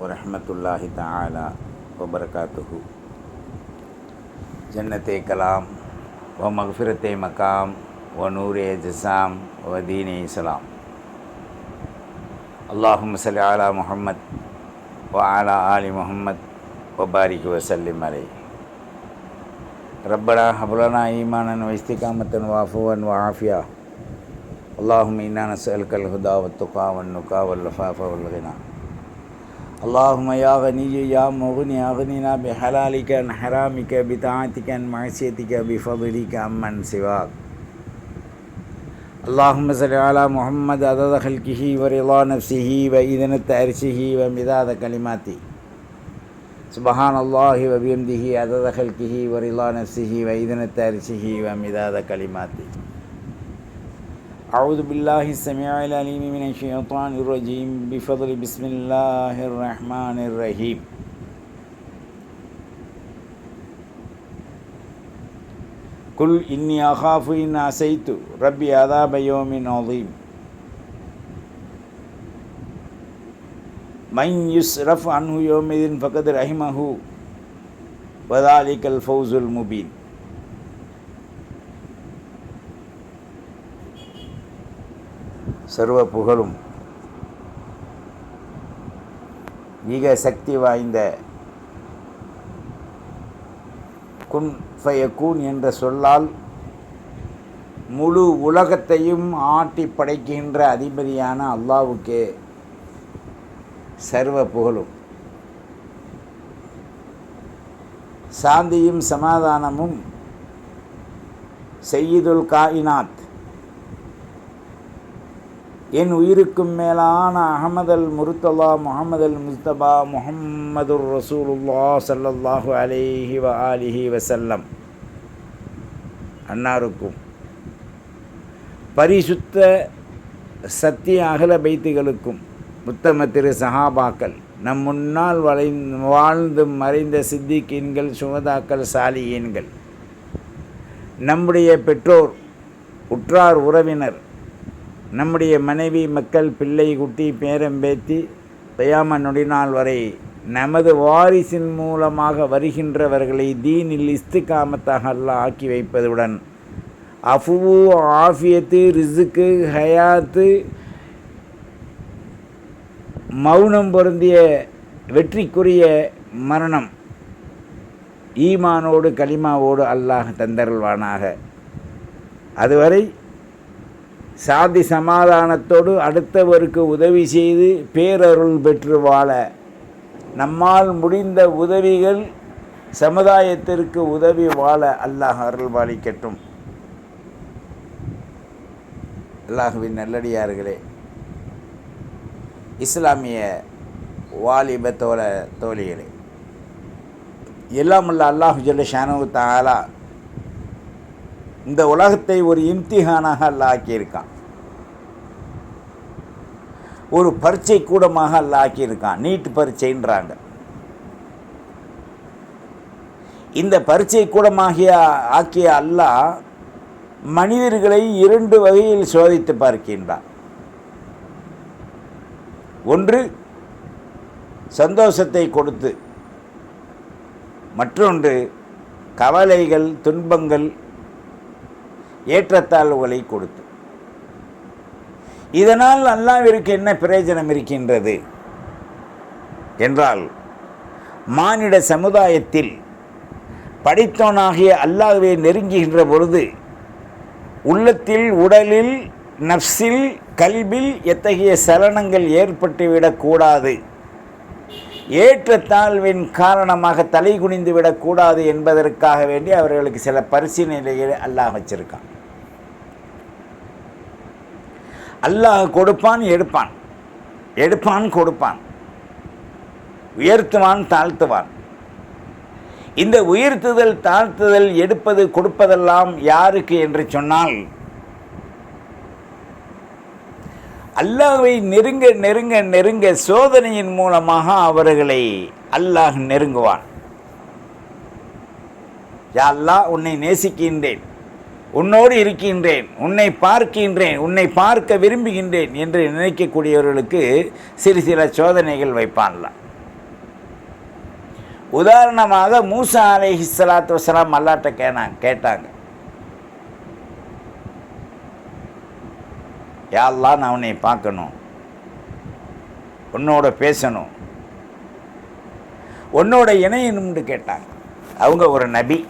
ورحمة الله تعالى وبركاته. جنة كلام ومغفرة مقام ونور جسام ودين سلام. اللهم صل على محمد وعلى آل محمد وبارك وسلم عليه. ربنا هب لنا ايمانا واستقامة وعفوا وعافية. اللهم إنا نسألك الهدى والتقى والنقى والعفاف والغنى. اللهم يا غني يا مغني أغننا بحلالك عن حرامك بطاعتك عن معصيتك بفضلك عمن سواك. اللهم صل على محمد عدد خلقه ورضا نفسه وإذنة عرشه ومداد كلماته. سبحان الله وبحمده عدد خلقه ورضا نفسه وإذنة عرشه ومداد كلماته. أعوذ بالله السميع العليم من الشيطان الرجيم بفضل بسم الله الرحمن الرحيم. قل إني أخاف إن عصيت ربي عذاب يوم عظيم. من يصرف عنه يومئذ فقد رحمه وذلك الفوز المبين. சர்வ புகழும். மிக சக்தி வாய்ந்த குன் ஃபயக்கூன் என்ற சொல்லால் முழு உலகத்தையும் ஆட்டி படைக்கின்ற அதிபதியான அல்லாவுக்கே சர்வ புகழும். சாந்தியும் சமாதானமும் செய்யுதுல் காயினாத். என் உயிருக்கும் மேலான அகமதல் முருத்தலா முகமதல் முஸ்தபா முஹம்மதுர் ரசூலுல்லா சல்லல்லாஹு அலேஹி வ ஆலிஹி வசல்லம் அன்னாருக்கும். பரிசுத்த சத்திய அகல பைத்துகளுக்கும் உத்தம திரு சஹாபாக்கள் நம் முன்னால் வளை வாழ்ந்து மறைந்த சித்திகீன்கள் சுகதாக்கள் சாலியீன்கள் நம்முடைய பெற்றோர் உற்றார் உறவினர் நம்முடைய மனைவி மக்கள் பிள்ளை குட்டி பேரம்பேத்தி தயாம நொடிநாள் வரை நமது வாரிசின் மூலமாக வருகின்றவர்களை தீனில் இஸ்துகாமத்தாக அல்லாஹ் ஆக்கி வைப்பதுடன் அஃபுவு ஆஃபியத்து ரிசுக்கு ஹயாத்து மௌனம் பொருந்திய வெற்றிக்குரிய மரணம் ஈமானோடு கலிமாவோடு அல்லாஹ் தந்தருள்வானாக. அதுவரை சாதி சமாதானத்தோடு அடுத்தவருக்கு உதவி செய்து பேரருள் பெற்று வாழ. நம்மால் முடிந்த உதவிகள் சமுதாயத்திற்கு உதவி வாழ அல்லாஹ் அருள் பாலிக்கட்டும் அல்லாஹுவின் நல்லடியார்களே இஸ்லாமிய வாலிப தோழ தோழிகளே எல்லாம் உள்ள அல்லாஹு ஜல்ல ஷானு தாலா இந்த உலகத்தை ஒரு இம்திஹானாக அல்ல ஆக்கியிருக்கான். ஒரு பரீட்சை கூடமாக அல்ல ஆக்கியிருக்கான். நீட் பரீட்சைன்றாங்க. இந்த பரீட்சை கூடமாகிய ஆக்கிய அல்லாஹ் மனிதர்களை இரண்டு வகையில் சோதித்து பார்க்கின்றான். ஒன்று சந்தோஷத்தை கொடுத்து. மற்றொன்று கவலைகள் துன்பங்கள் ஏற்றத்தாழ்வுகளை கொடுத்து. இதனால் அல்லாவிற்கு என்ன பிரயோஜனம் இருக்கின்றது? என்றால் மானிட சமுதாயத்தில் படித்தோனாகிய அல்லாஹ்வை நெருங்குகின்ற பொழுது உள்ளத்தில் உடலில் நப்சில் கல்வில் எத்தகைய சலனங்கள் ஏற்பட்டுவிடக்கூடாது? ஏற்றத்தாழ்வின் காரணமாக தலை குனிந்து விடக்கூடாது என்பதற்காக வேண்டி அவர்களுக்கு சில பரிசீலனைகளை அல்லாஹ் வச்சிருக்கான். அல்லாஹ் கொடுப்பான் எடுப்பான். எடுப்பான் கொடுப்பான். உயர்த்துவான் தாழ்த்துவான். இந்த உயர்த்துதல் தாழ்த்துதல் எடுப்பது கொடுப்பதெல்லாம் யாருக்கு என்று சொன்னால் அல்லாவை நெருங்க நெருங்க நெருங்க சோதனையின் மூலமாக அவர்களை அல்லாஹ் நெருங்குவான். யா அல்லாஹ் உன்னை நேசிக்கின்றேன். உன்னோடு இருக்கின்றேன். உன்னை பார்க்கின்றேன். உன்னை பார்க்க விரும்புகின்றேன் என்று நினைக்கக்கூடியவர்களுக்கு சிறு சில சோதனைகள் வைப்பான்ல உதாரணமாக மூசா அலைஹி ஸலாத்து வசலாம் அல்லாட்ட கேனாங்க கேட்டாங்க. யாரெல்லாம் நான் உன்னை பார்க்கணும். உன்னோட பேசணும். உன்னோட இணையணும்னு கேட்டாங்க. அவங்க ஒரு நபி.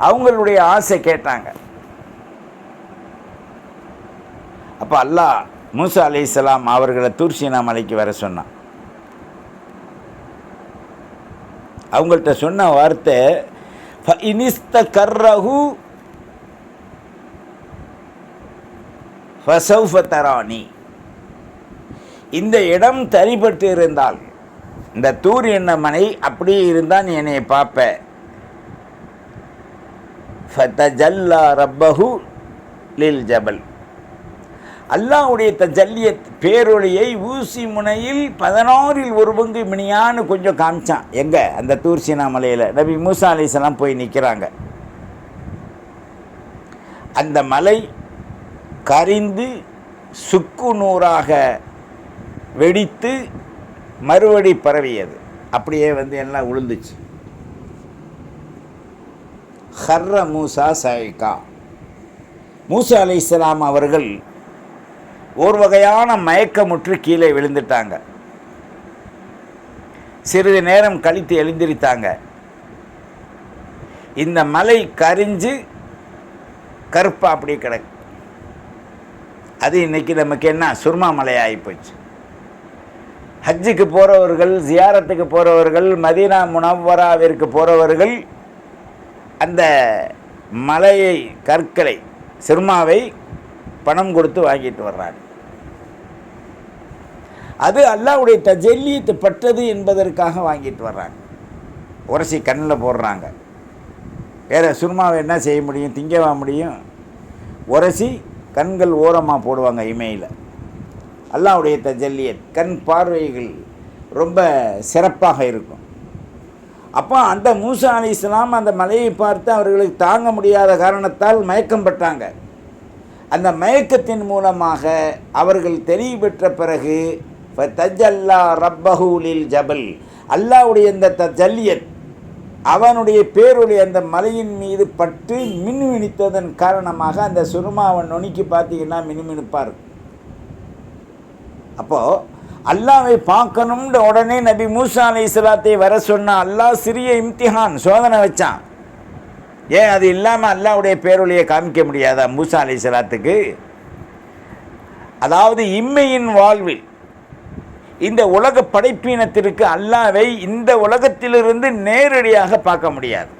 அவங்களுடைய ஆசை கேட்டாங்க. அப்போ அல்லாஹ் மூசா அலைஹிஸ்ஸலாம் அவர்களை தூர்சினா மலைக்கு வர சொன்னான். அவங்கள்ட்ட சொன்ன வார்த்தை இனிஸ்த கர்ரஹு ஃபசௌஃபத்தராணி இந்த இடம் தரிப்பட்டு இருந்தால் இந்த தூர் எண்ணமனை அப்படியே இருந்தால் நீ என்னை பார்ப்ப. ஃபத்தஜல்லா ரப்பஹு லில் ஜபல். அல்லாஹ்வுடைய தஜல்லிய பேரொழியை ஊசி முனையில் பதினாறில் ஒரு பங்கு மினியான்னு கொஞ்சம் காமிச்சான். எங்கே? அந்த தூர்சினா மலையில். நபி மூசா அலிஸ்லாம் போய் நிற்கிறாங்க அந்த மலை கரிந்து சுக்கு நூறாக வெடித்து மறுபடி பரவியது. அப்படியே வந்து எல்லாம் உளுந்துச்சு. ஹர்ர மூசா சாயிகா மூசா அலி இஸ்லாம் அவர்கள் ஒரு வகையான மயக்கமுற்று கீழே விழுந்துட்டாங்க. சிறிது நேரம் கழித்து எழுந்திரித்தாங்க. இந்த மலை கரிஞ்சு கருப்பா அப்படியே கிடக்கு. அது இன்றைக்கி நமக்கு என்ன? சுர்மா மலை ஆகிப்போச்சு ஹஜ்ஜுக்கு போகிறவர்கள் ஜியாரத்துக்கு போகிறவர்கள் மதீனா முனவராவிற்கு போகிறவர்கள் அந்த மலையை கற்களை சிர்மாவை பணம் கொடுத்து வாங்கிட்டு வர்றாங்க. அது அல்லாவுடைய தஜல்லியத்து பட்டது என்பதற்காக வாங்கிட்டு வர்றாங்க. உரசி கண்ணில் போடுறாங்க. வேறு சுருமாவை என்ன செய்ய முடியும்? திங்கவா முடியும்? உரசி கண்கள் ஓரமாக போடுவாங்க இமையில். அல்லாவுடைய தஜல்லியத் கண் பார்வைகள் ரொம்ப சிறப்பாக இருக்கும். அப்போ அந்த மூசா அலி இஸ்லாம் அந்த மலையை பார்த்து அவர்களுக்கு தாங்க முடியாத காரணத்தால் மயக்கம் பட்டாங்க. அந்த மயக்கத்தின் மூலமாக அவர்கள் தெளிவு பெற்ற பிறகு அல்லா ரப்பஹூலில் ஜபல். அல்லாவுடைய இந்த தஜல்லியத் அவனுடைய பேருடைய அந்த மலையின் மீது பட்டு மின்மினித்ததன் காரணமாக அந்த சுருமாவன் நுனிக்கு பார்த்தீங்கன்னா மினுமினுப்பாக இருக்கும் அப்போது அல்லாவை பார்க்கணும்னு உடனே நபி மூசா அலி இஸ்லாத்தை வர சொன்னால் அல்லாஹ் சிறிய இம்திஹான் சோதனை வச்சான். ஏன் அது இல்லாமல் அல்லாவுடைய பேரொழியை காமிக்க முடியாதா மூசா அலி இஸ்லாத்துக்கு அதாவது இம்மையின் வாழ்வில் இந்த உலக படைப்பினத்திற்கு அல்லாவை இந்த உலகத்திலிருந்து நேரடியாக பார்க்க முடியாது.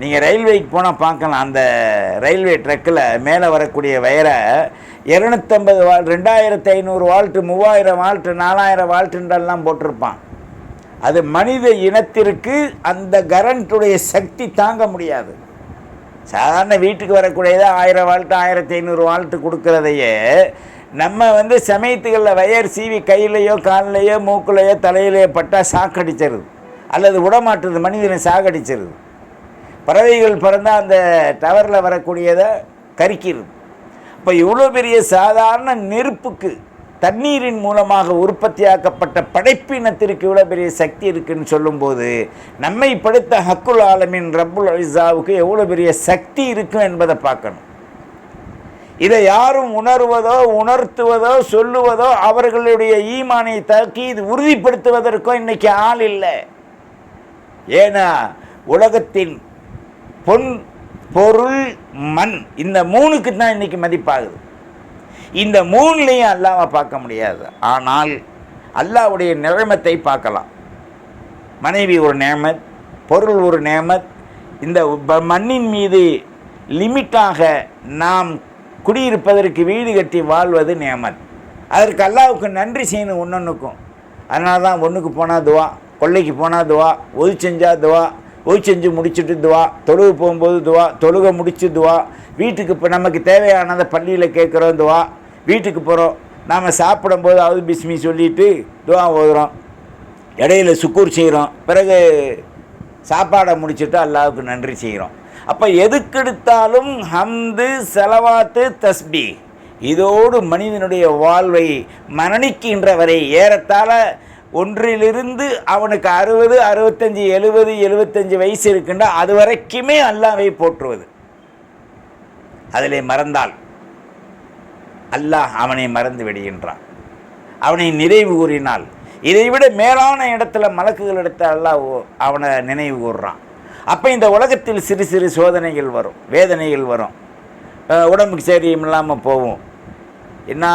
நீங்கள் ரயில்வேக்கு போனால் பார்க்கலாம். அந்த ரயில்வே ட்ரக்கில் மேலே வரக்கூடிய வயரை இரநூத்தம்பது வால் ரெண்டாயிரத்து ஐநூறு வால்ட்டு மூவாயிரம் வால்ட்டு நாலாயிரம் வால்ட்டுன்றெல்லாம் போட்டிருப்பான். அது மனித இனத்திற்கு அந்த கரண்ட்டுடைய சக்தி தாங்க முடியாது. சாதாரண வீட்டுக்கு வரக்கூடியதாக ஆயிரம் வால்ட்டு ஆயிரத்தி ஐநூறு வால்ட்டு கொடுக்குறதையே நம்ம வந்து சமயத்துகளில் வயர் சீவி கையிலையோ கால்லையோ மூக்குலையோ தலையிலையோ பட்டால் சாக்கடிச்சிருது. அல்லது விடமாட்டுறது மனிதனை சாகடிச்சிருது. பறவைகள் பிறந்தால் அந்த டவரில் வரக்கூடியதை கறிக்கிறது இப்போ இவ்வளோ பெரிய சாதாரண நெருப்புக்கு தண்ணீரின் மூலமாக உற்பத்தியாக்கப்பட்ட படைப்பினத்திற்கு இவ்வளோ பெரிய சக்தி இருக்குன்னு சொல்லும்போது நம்மை படைத்த ஹக்குல் ஆலமின் ரப்புல் அலிசாவுக்கு எவ்வளோ பெரிய சக்தி இருக்கும் என்பதை பார்க்கணும். இதை யாரும் உணர்வதோ உணர்த்துவதோ சொல்லுவதோ அவர்களுடைய ஈமானை தாக்கி இது உறுதிப்படுத்துவதற்கோ இன்னைக்கு ஆள் இல்லை. ஏன்னா உலகத்தின் பொன் பொருள் மண் இந்த மூணுக்கு தான் இன்னைக்கு மதிப்பாகுது. இந்த மூணுலேயும் அல்லாவை பார்க்க முடியாது. ஆனால் அல்லாவுடைய நிலைமத்தை பார்க்கலாம். மனைவி ஒரு நேமத் பொருள் ஒரு நேமத் இந்த ப- மண்ணின் மீது லிமிட்டாக நாம் குடியிருப்பதற்கு வீடு கட்டி வாழ்வது நேமத் அதற்கு அல்லாவுக்கு நன்றி செய்யணும் ஒன்றொன்றுக்கும் அதனால தான் ஒன்றுக்கு போனால் துவா கொள்ளைக்கு போனால் துவா ஒது செஞ்சால் துவா ஒது செஞ்சு முடிச்சுட்டு துவா தொழுகு போகும்போது துவா தொழுக முடிச்சு துவா வீட்டுக்கு இப்போ நமக்கு தேவையானதை பள்ளியில் கேட்குறோம் துவா வீட்டுக்கு போகிறோம் நாம் சாப்பிடும்போது அவது பிஸ்மி சொல்லிட்டு துவா ஓதுறோம். இடையில சுக்கூர் செய்கிறோம் பிறகு சாப்பாடை முடிச்சுட்டு அல்லாவுக்கு நன்றி செய்கிறோம் அப்போ எதுக்கெடுத்தாலும் ஹம்து செலவாத்து தஸ்பி. இதோடு மனிதனுடைய வாழ்வை மரணிக்கின்ற வரை ஏறத்தாழ ஒன்றிலிருந்து அவனுக்கு அறுபது அறுபத்தஞ்சி எழுபது எழுபத்தஞ்சு வயசு இருக்குண்டா அது வரைக்குமே அல்லாவை போற்றுவது. அதிலே மறந்தால் அல்லாஹ் அவனை மறந்து விடுகின்றான். அவனை நிறைவு கூறினால். இதைவிட மேலான இடத்துல மலக்குகள் எடுத்த அல்லாஹ் ஓ- அவனை நினைவு கூறுறான். அப்போ இந்த உலகத்தில் சிறு சிறு சோதனைகள் வரும் வேதனைகள் வரும். உடம்புக்கு சரியும் இல்லாமல் போகும். என்ன?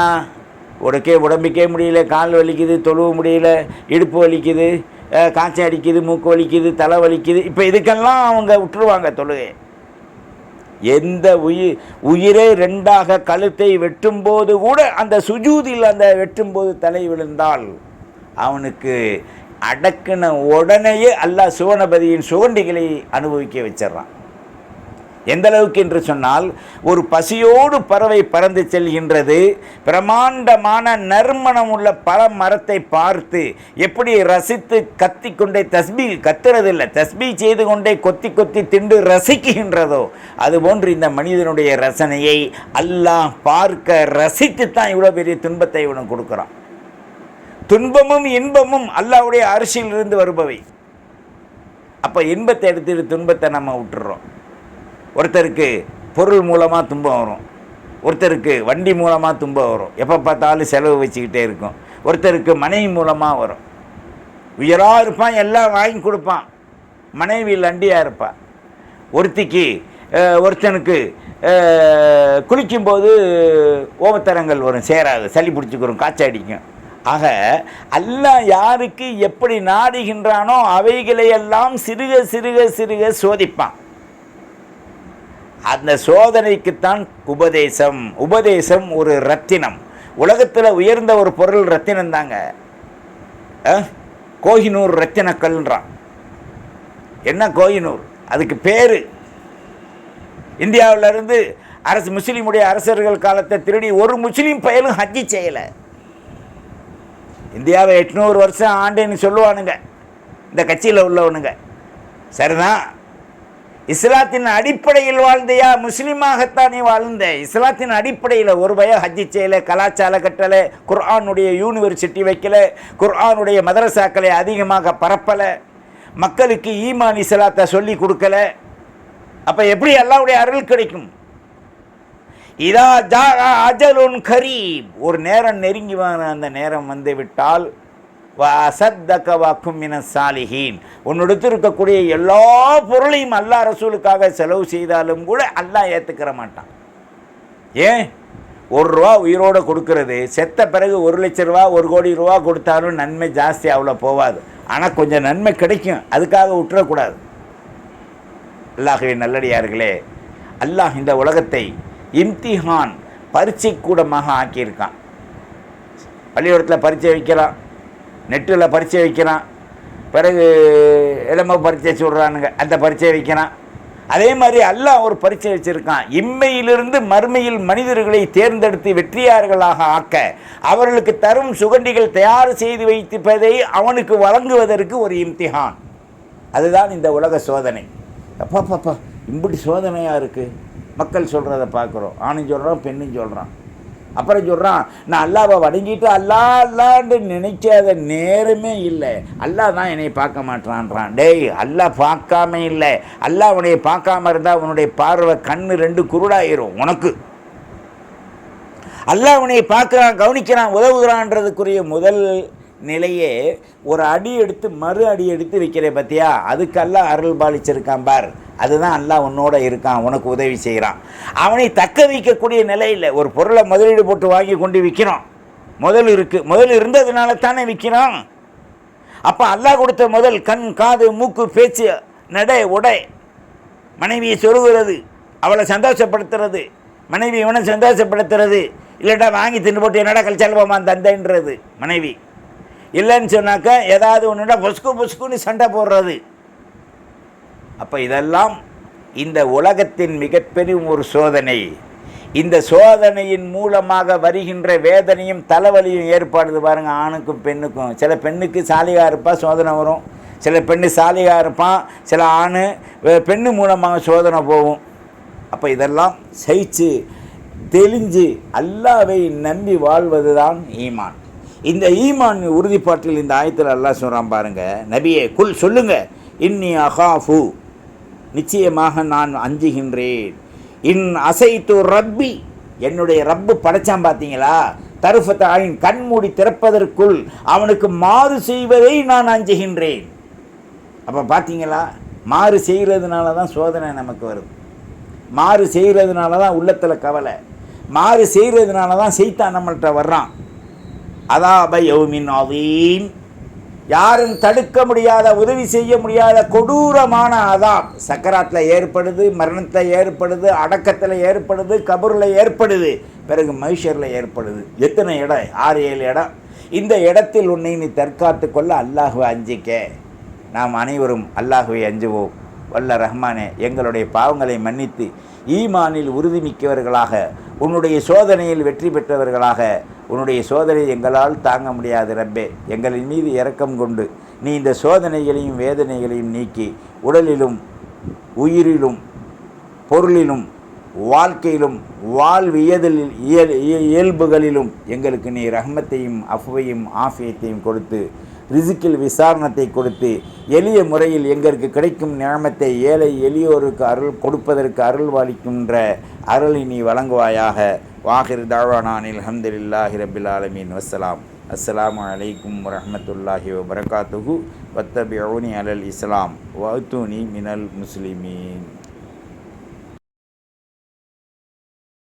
உடக்கே உடம்புக்கே முடியல கால் வலிக்குது தொழுவ முடியல இடுப்பு வலிக்குது காய்ச்சல் அடிக்குது மூக்கு வலிக்குது தலை வலிக்குது. இப்போ இதுக்கெல்லாம் அவங்க விட்டுருவாங்க தொழுகை எந்த உயிர் உயிரை ரெண்டாக கழுத்தை வெட்டும்போது கூட அந்த சுஜூதியில் அந்த வெட்டும்போது தலை விழுந்தால் அவனுக்கு அடக்குன உடனேயே அல்லாஹ் சுவனபதியின் சுகண்டிகளை அனுபவிக்க வச்சிடறான். எந்த அளவுக்கு என்று சொன்னால் ஒரு பசியோடு பறவை பறந்து செல்கின்றது பிரமாண்டமான நறுமணம் உள்ள பல மரத்தை பார்த்து எப்படி ரசித்து கத்தி கொண்டே தஸ்பி கத்துறதில்லை தஸ்பி செய்து கொண்டே கொத்தி கொத்தி திண்டு ரசிக்கின்றதோ அதுபோன்று இந்த மனிதனுடைய ரசனையை அல்லாஹ் பார்க்க ரசித்து தான் இவ்வளோ பெரிய துன்பத்தை இவனுக்கு கொடுக்குறான். துன்பமும் இன்பமும் அல்லாவுடைய அரிசியிலிருந்து வருபவை. அப்போ இன்பத்தை எடுத்துட்டு துன்பத்தை நம்ம விட்டுறோம். ஒருத்தருக்கு பொருள் மூலமாக துன்பம் வரும். ஒருத்தருக்கு வண்டி மூலமாக துன்பம் வரும். எப்போ பார்த்தாலும் செலவு வச்சுக்கிட்டே இருக்கும். ஒருத்தருக்கு மனைவி மூலமாக வரும். உயராக இருப்பான் எல்லாம் வாங்கி கொடுப்பான். மனைவி லண்டியாக இருப்பான் ஒருத்திக்கு ஒருத்தனுக்கு குளிக்கும்போது ஓமத்தரங்கள் வரும். சேராது சளி பிடிச்சிக்கிறோம் காய்ச்சல் அடிக்கும். ஆக அல்லாஹ் யாருக்கு எப்படி நாடுகின்றானோ அவைகளையெல்லாம் சிறுக சிறுக சிறுக சோதிப்பான். அந்த சோதனைக்குத்தான் உபதேசம். உபதேசம் ஒரு ரத்தினம். உலகத்தில் உயர்ந்த ஒரு பொருள் ரத்தினம் தாங்க அஹ், கோஹினூர் ரத்தினக்கல்ன்றான். என்ன கோஹினூர்? அதுக்கு பேர். இந்தியாவிலிருந்து அரசு முஸ்லீமுடைய அரசர்கள் காலத்தை திருடி ஒரு முஸ்லீம் பயலும் ஹஜ்ஜி செய்யலை. இந்தியாவை எட்நூறு வருஷம் ஆண்டேன்னு சொல்லுவானுங்க. இந்த கட்சியில் உள்ளவனுங்க. சரிதான் இஸ்லாத்தின் அடிப்படையில் வாழ்ந்தையா? முஸ்லீமாகத்தான் நீ வாழ்ந்த. இஸ்லாத்தின் அடிப்படையில் ஒரு பயம் ஹஜ்ஜி செய்யல கலாச்சார கட்டலை குர்ஆனுடைய யூனிவர்சிட்டி வைக்கல குர்ஆனுடைய மதரசாக்களை அதிகமாக பரப்பலை மக்களுக்கு ஈமான் இஸ்லாத்தை சொல்லி கொடுக்கல. அப்போ எப்படி அல்லாவுடைய அருள் கிடைக்கும்? இதா ஜா அஜலுன் கரீப். ஒரு நேரம் நெருங்கி வர அந்த நேரம் வந்து விட்டால் அசத்தக்க வாக்கும் மின சாலிஹீன். உன்னிடத்தில் இருக்கக்கூடிய எல்லா பொருளையும் அல்லா ரசூலுக்காக செலவு செய்தாலும் கூட அல்லாஹ் ஏற்றுக்கிற மாட்டான். ஏன்? ஒரு ரூபா உயிரோடு கொடுக்கறது செத்த பிறகு ஒரு லட்ச ரூபா ஒரு கோடி ரூபா கொடுத்தாலும் நன்மை ஜாஸ்தி அவ்வளோ போகாது ஆனால் கொஞ்சம் நன்மை கிடைக்கும் அதுக்காக விட்டுறக்கூடாது. அல்லாஹுவின் நல்லடியார்களே அல்லாஹ் இந்த உலகத்தை இம்திஹான் பரீட்சை கூடமாக ஆக்கியிருக்கான். பள்ளிக்கூடத்தில் பரீட்சை வைக்கிறான் நெட்டில் பரீட்சை வைக்கிறான் பிறகு இளம பரீட்சை சொல்கிறானுங்க அந்த பரீட்சை வைக்கிறான் அதே மாதிரி அல்லாஹ் ஒரு பரீட்சை வச்சுருக்கான். இம்மையிலிருந்து மறுமையில் மனிதர்களை தேர்ந்தெடுத்து வெற்றியாளர்களாக ஆக்க அவர்களுக்கு தரும் சுகண்டிகள் தயார் செய்து வைத்திருப்பதை அவனுக்கு வழங்குவதற்கு ஒரு இம்திஹான். அதுதான் இந்த உலக சோதனை. அப்பா பாப்பா இப்படி சோதனையாக இருக்குது மக்கள் சொல்கிறத பார்க்குறோம். ஆணும் சொல்கிறான் பெண்ணும் சொல்கிறான் அப்புறம் சொல்கிறான் நான் அல்லாவை வணங்கிட்டு அல்லா அல்லான்னு நினைக்காத நேரமே இல்லை. அல்லாஹ் தான் என்னை பார்க்க மாட்டான்றான். டேய் அல்லாஹ் பார்க்காம இல்லை. அல்லாஹ் உன்னை பார்க்காம இருந்தால் உன்னுடைய பார்வை கண்ணு ரெண்டு குருடாயிரும் உனக்கு. அல்லாஹ் உன்னை பார்க்குறான் கவனிக்கிறான் உதவுகிறான்றதுக்குரிய முதல் நிலையே ஒரு அடி எடுத்து மறு அடி எடுத்து வைக்கிற பத்தியா? அதுக்கெல்லாம் அருள் பாலிச்சிருக்கான் பார். அதுதான் அல்லாஹ் உன்னோட இருக்கான் உனக்கு உதவி செய்கிறான் அவனை தக்க வைக்கக்கூடிய நிலையில் ஒரு பொருளை முதலீடு போட்டு வாங்கி கொண்டு விற்கிறோம் முதல் இருக்குது முதல் இருந்ததுனால தானே விற்கிறோம் அப்போ அல்லாஹ் கொடுத்த முதல் கண் காது மூக்கு பேச்சு நடை உடை மனைவியை சொருகிறது அவளை சந்தோஷப்படுத்துறது மனைவி இவனை சந்தோஷப்படுத்துறது இல்லைடா வாங்கி தின்னு போட்டு என்னடா கழிச்சாலுமா தந்தைன்றது மனைவி. இல்லைன்னு சொன்னாக்க ஏதாவது ஒன்றுனா பொசுக்கு பொசுக்குன்னு சண்டை போடுறது. அப்போ இதெல்லாம் இந்த உலகத்தின் மிகப்பெரும் ஒரு சோதனை. இந்த சோதனையின் மூலமாக வருகின்ற வேதனையும் தலைவலியும் ஏற்படுது பாருங்கள் ஆணுக்கும் பெண்ணுக்கும். சில பெண்ணுக்கு சாலிகா இருப்பா சோதனை வரும். சில பெண்ணு சாலிகா இருப்பான் சில ஆண் பெண்ணு மூலமாக சோதனை போகும். அப்போ இதெல்லாம் சகிச்சு தெளிஞ்சு அல்லாவை நம்பி வாழ்வது தான் ஈமான். இந்த ஈமான் உறுதிப்பாட்டில் இந்த ஆயத்தில் அல்லாஹ் சொல்கிறான் பாருங்கள் நபியே குல் சொல்லுங்கள் இன்னி அகாஃபு நிச்சயமாக நான் அஞ்சுகின்றேன். இன் அசைத்து ரப்பி என்னுடைய ரப்பு படைச்சான் பார்த்தீங்களா தருஃபத்தாயின் கண்மூடி திறப்பதற்குள் அவனுக்கு மாறு செய்வதை நான் அஞ்சுகின்றேன். அப்போ பார்த்தீங்களா மாறு செய்கிறதுனால தான் சோதனை நமக்கு வருது மாறு செய்கிறதுனால தான் உள்ளத்தில் கவலை. மாறு செய்கிறதுனால தான் செய்தான் நம்மள்கிட்ட வர்றான். அதாப யௌமின் அதீம் யாரும் தடுக்க முடியாத உதவி செய்ய முடியாத கொடூரமான அதாப். சக்கராத்தில் ஏற்படுது மரணத்தில் ஏற்படுது அடக்கத்தில் ஏற்படுது கபூரில் ஏற்படுது. பிறகு மைஷரில் ஏற்படுது. எத்தனை இடம்? ஆறு ஏழு இடம். இந்த இடத்தில் உன்னை நீ தற்காத்து கொள்ள அல்லாஹுவை அஞ்சிக்க. நாம் அனைவரும் அல்லாஹுவை அஞ்சுவோம். வல்ல ரஹ்மானே எங்களுடைய பாவங்களை மன்னித்து ஈமானில் உறுதிமிக்கவர்களாக உன்னுடைய சோதனையில் வெற்றி பெற்றவர்களாக உன்னுடைய சோதனை எங்களால் தாங்க முடியாது ரப்பே. எங்களின் மீது இரக்கம் கொண்டு நீ இந்த சோதனைகளையும் வேதனைகளையும் நீக்கி உடலிலும் உயிரிலும் பொருளிலும் வாழ்க்கையிலும் வாழ்வியதில் இயல் இயல்புகளிலும் எங்களுக்கு நீ ரஹ்மத்தையும் அஃபையும் ஆஃபியத்தையும் கொடுத்து ரிசிக்கில் விசாரணத்தை கொடுத்து எளிய முறையில் எங்களுக்கு கிடைக்கும் நியமத்தை ஏழை எளியோருக்கு அருள் கொடுப்பதற்கு அருள் வாளிக்கின்ற அருளை நீ வழங்குவாயாக. வாஹிர் தாவானானில் அல்ஹம்துலில்லாஹி ரபில் ஆலமீன். வசலாம் அஸ்லாம் அலைக்கும் வரஹ்மத்துல்லாஹி வபரகாத்துஹு. அவுனி அலல் இஸ்லாம். வத்துனி மினல் முஸ்லிமீன்.